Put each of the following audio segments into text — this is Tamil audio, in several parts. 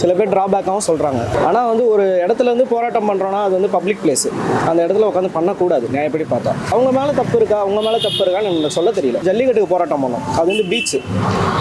சில பேர் ட்ராபேக்காகவும் சொல்கிறாங்க ஆனால் வந்து ஒரு இடத்துல இருந்து போராட்டம் பண்ணுறோன்னா அது வந்து பப்ளிக் பிளேஸ் அந்த இடத்துல உட்காந்து பண்ணக்கூடாது. நியாயப்படி பார்த்தா அவங்க மேலே தப்பு இருக்கா? அவங்க மேலே தப்பு இருக்கான்னு எனக்கு சொல்ல தெரியல. ஜல்லிக்கட்டுக்கு போராட்டம் பண்ணோம். அது வந்து பீச்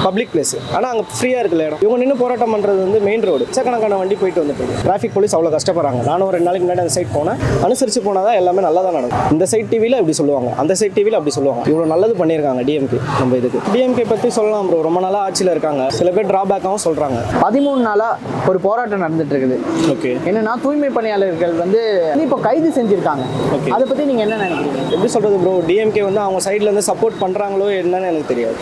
பப்ளிக் பிளேஸ் ஆனால் அங்கே ஃப்ரீயாக இருக்கிற இடம். இவங்க நின்று போராட்டம் பண்ணுறது வந்து மெயின் ரோடு லட்சக்கணக்கான வண்டி போயிட்டு வந்துட்டு இருக்கு. டிராஃபிக் போலீஸ் அவ்வளோ கஷ்டப்படுறாங்க. நானும் ஒரு ரெண்டு நாளைக்கு முன்னாடி அந்த சைட் போனேன். அனுசரித்து போனால் தான் எல்லாமே நல்லா தான் நடக்கும். இந்த சைட் டிவியில் இப்படி சொல்லுவாங்க. அந்த சைட் டிவியில் அப்படி சொல்லுவாங்க. இவ்வளோ நல்லது பண்ணியிருக்காங்க டிஎம்கே நம்ம இதுக்கு. டிஎம்கே பற்றி சொல்லலாம் ப்ரோ ரொம்ப நாளாக ஆட்சியில் இருக்காங்க. சில பேர் ட்ராபேக்காகவும் சொல்கிறாங்க பதிமூணு நாளாக ஒரு போராட்டம் நடந்துட்டு இருக்குது ஓகே. என்னன்னா தூய்மை பணியாளர்கள் வந்து இப்போ கைது செஞ்சிருக்காங்க. Okay. அதை பத்தி நீங்க என்ன நினைக்கிறீங்க? எப்படி சொல்கிறது ப்ரோ டிஎம்கே வந்து அவங்க சைடில் இருந்து சப்போர்ட் பண்ணுறாங்களோ என்னன்னு எனக்கு தெரியாது.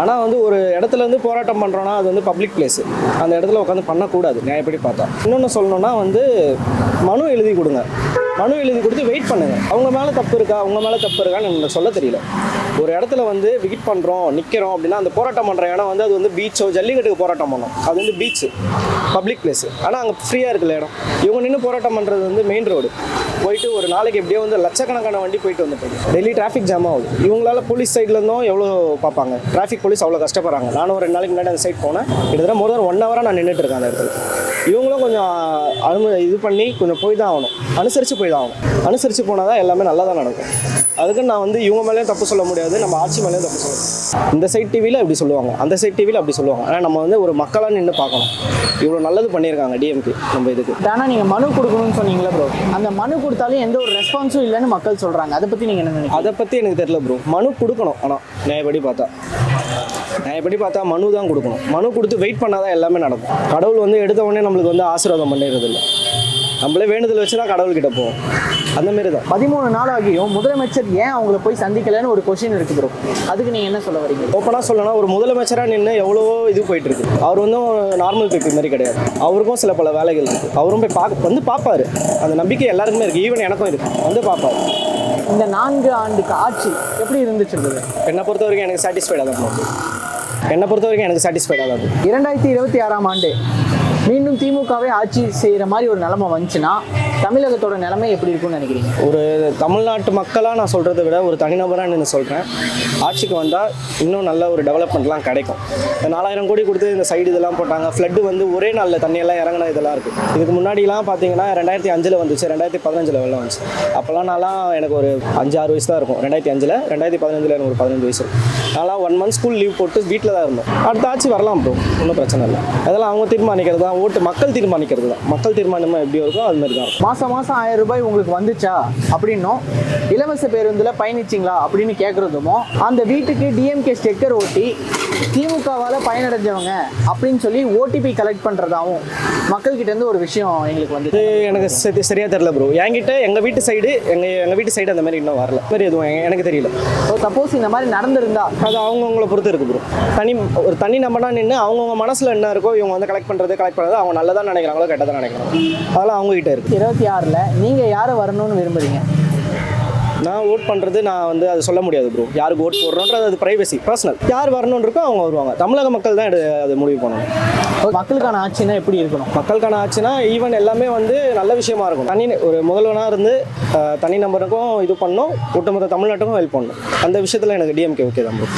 ஆனால் வந்து ஒரு இடத்துல இருந்து போராட்டம் பண்ணுறோன்னா அது வந்து பப்ளிக் பிளேஸ் அந்த இடத்துல உட்காந்து பண்ணக்கூடாது. நியாயப்படி பார்த்தா. இன்னொன்று சொல்லணும்னா வந்து மனு எழுதி கொடுங்க. மனு எழுதி கொடுத்து வெயிட் பண்ணுங்க. அவங்க மேலே தப்பு இருக்கா? அவங்க மேலே தப்பு இருக்கான்னு எனக்கு சொல்ல தெரியல. ஒரு இடத்துல வந்து விகிட் பண்ணுறோம் நிற்கிறோம் அப்படின்னா அந்த போராட்டம் பண்ணுற இடம் வந்து அது வந்து பீச்சோ ஜல்லிக்கட்டுக்கு போராட்டம் பண்ணோம். அது வந்து பீச்சு பப்ளிக் பிளேஸ் ஆனால் அங்கே ஃப்ரீயாக இருக்கிற இடம். இவங்க நின்று போராட்டம் பண்ணுறது வந்து மெயின் ரோடு போயிட்டு ஒரு நாளைக்கு எப்படியோ வந்து லட்சக்கணக்கான வண்டி போயிட்டு வந்துட்டு டெய்லி டிராஃபிக் ஜாம் ஆகுது. இவங்களால போலீஸ் சைட்லேருந்தும் எவ்வளோ பார்ப்பாங்க? டிராஃபிக் போலீஸ் அவ்வளோ கஷ்டப்படுறாங்க. நானும் ஒரு ரெண்டு நாளைக்கு முன்னாடி அந்த சைட் போனேன். கிட்டத்தட்ட மோர் தென் ஒன் ஹவராக நான் நின்றுட்டு இருக்கேன் அந்த இடத்துல. இவங்களும் கொஞ்சம் அனுமதி இது பண்ணி கொஞ்சம் போய் தான் ஆகணும் அனுசரித்து போய் தான் ஆகணும் அனுசரித்து போனால் தான் எல்லாமே நல்லா தான் நடக்கும். அதுக்கு நான் வந்து இவங்க மேலேயும் தப்பு சொல்ல முடியாது நம்ம ஆட்சி மேலேயும் தப்பு சொல்ல முடியாது. இந்த சைட் டிவியில் இப்படி சொல்லுவாங்க. அந்த சைட் டிவியில் அப்படி சொல்லுவாங்க. ஆனால் நம்ம வந்து ஒரு மக்களாக நின்று பார்க்கணும். இவ்வளோ நல்லது பண்ணியிருக்காங்க டிஎம்கே நம்ம இதுக்கு. ஆனா நீங்க மனு கொடுக்கணும்னு சொன்னீங்களா ப்ரோ அந்த மனு கொடுத்தாலும் எந்த ஒரு ரெஸ்பான்ஸும் இல்லைன்னு மக்கள் சொல்றாங்க. அதை பத்தி நீங்க என்ன நினைக்கிறீங்க? அதை பற்றி எனக்கு தெரியல ப்ரோ மனு கொடுக்கணும் ஆனால் நியாயப்படி பார்த்தா. நியாயப்படி பார்த்தா மனு தான் கொடுக்கணும். மனு கொடுத்து வெயிட் பண்ணால் தான் எல்லாமே நடக்கும். கடவுள் வந்து எடுத்த உடனே நம்மளுக்கு வந்து ஆசீர்வாதம் பண்ணிடுறது இல்லை நம்மளே வேண்டுதல் வச்சு தான் கடவுள்கிட்ட போவோம். அந்த மாரி தான். பதிமூணு நாள் ஆகியும் முதலமைச்சர் ஏன் அவங்கள போய் சந்திக்கலன்னு ஒரு கொஸ்டின் இருக்கு ப்ரோ அதுக்கு நீங்க என்ன சொல்ல வரீங்க? ஓப்பனாக சொல்லணும்னா ஒரு முதலமைச்சராக நின்று எவ்வளவோ இது போயிட்டு இருக்கு அவர் வந்து நார்மல் பீப்புள் மாதிரி கிடையாது. அவருக்கும் சில பல வேலைகள் இருக்கு. அவரும் போய் பார்க்க வந்து பார்ப்பாரு அந்த நம்பிக்கை எல்லாருக்குமே இருக்கு. ஈவன் எனக்கும் இருக்கு. வந்து பார்ப்பாரு இந்த நான்கு ஆண்டுக்கு ஆட்சி எப்படி இருந்துச்சு? என்னை பொறுத்த வரைக்கும் எனக்கு சாட்டிஸ்ஃபைடாக தான் bro. என்னை பொறுத்த வரைக்கும் எனக்கு சாட்டிஸ்ஃபைடாக தான் இருக்கு. இரண்டாயிரத்தி இருபத்தி ஆறாம் ஆண்டு மீண்டும் திமுகவே ஆட்சி செய்யற மாதிரி ஒரு நிலைமை வந்துச்சுன்னா தமிழகத்தோட நிலைமை எப்படி இருக்கும்னு நினைக்கிறீங்க? ஒரு தமிழ்நாட்டு மக்களாக நான் சொல்கிறத விட ஒரு தனிநபராக நின்று சொல்கிறேன் ஆட்சிக்கு வந்தால் இன்னும் நல்ல ஒரு டெவலப்மெண்ட்லாம் கிடைக்கும். நாலாயிரம் கோடி கொடுத்து இந்த சைடு இதெல்லாம் போட்டாங்க. ஃப்ளட்டு வந்து ஒரே நாளில் தண்ணியெல்லாம் இறங்கின இதெல்லாம் இருக்குது இதுக்கு முன்னாடிலாம் பார்த்தீங்கன்னா ரெண்டாயிரத்தி அஞ்சில் வந்துச்சு ரெண்டாயிரத்தி பதினஞ்சில் வெள்ளம் வந்துச்சு. அப்போல்லாம் நான்லாம் எனக்கு ஒரு அஞ்சு ஆறு வயசு தான் இருக்கும். ரெண்டாயிரத்தி அஞ்சில் ரெண்டாயிரத்தி பதினஞ்சில் எனக்கு ஒரு பதினஞ்சு வயசு இருக்கும். நான்லாம் ஒன் மந்த் ஸ்கூல் லீவ் போட்டு வீட்டில் தான் இருந்தோம். அடுத்த ஆட்சி வரலாம் ப்ரோ ஒன்றும் பிரச்சனை இல்லை. அதெல்லாம் அவங்க தீர்மானிக்கிறது தான். ஓட்டு மக்கள் தீர்மானிக்கிறது தான். மக்கள் தீர்மானமாக எப்படி இருக்கோ அது மாதிரி தான் மாசம் மாசம் ஆயிரம் ரூபாய் உங்களுக்கு வந்துச்சா? அப்படின்னும். இலவச பேருந்துல பயணிச்சிங்களா? அப்படின்னு கேட்குறதுமோ அந்த வீட்டுக்கு டிஎம்கே ஸ்டெக்கர் ஓட்டி திமுகவால் பயனடைஞ்சவங்க அப்படின்னு சொல்லி ஓடிபி கலெக்ட் பண்ணுறதாவும் மக்கள்கிட்ட இருந்து ஒரு விஷயம் எங்களுக்கு வந்து எனக்கு சரி சரியா தெரியல ப்ரோ என்கிட்ட எங்கள் வீட்டு சைடு எங்கள் எங்கள் வீட்டு சைடு அந்த மாதிரி இன்னும் வரல. மாதிரி எதுவும் எனக்கு தெரியல. சப்போஸ் இந்த மாதிரி நடந்திருந்தா அது அவங்கவுங்கள பொறுத்து இருக்குது ப்ரோ தனி ஒரு தனி நம்பராக நின்று அவங்கவுங்க மனசில் என்ன இருக்கோ இவங்க வந்து கலெக்ட் பண்ணுறது கலெக்ட் பண்ணுறது அவங்க நல்லதாக நினைக்கிறாங்களோ கெட்டதாக நினைக்கிறாங்க அதெல்லாம் அவங்க இருக்குது இருபத்தி ஆறில் நீங்கள் யாரை வரணும்னு விரும்புகிறீங்க நான் ஓட் பண்ணுறது நான் வந்து அது சொல்ல முடியாது ப்ரோ யாருக்கு ஓட் போடுறோன்றது அது ப்ரைவசி பர்சனல் யார் வரணும்னு இருக்கோ அவங்க வருவாங்க. தமிழக மக்கள் தான் அது முடிவு பண்ணணும். மக்களுக்கான ஆட்சினா எப்படி இருக்கணும்? மக்களுக்கான ஆச்சுன்னா ஈவன் எல்லாமே வந்து நல்ல விஷயமா இருக்கும் தனி ஒரு முதல்வனாக இருந்து தனி நபருக்கும் இது பண்ணணும் ஒட்டுமொத்த தமிழ்நாட்டுக்கும் ஹெல்ப் பண்ணணும் அந்த விஷயத்தில் எனக்கு டிஎம்கே ஓகே தான் ப்ரோ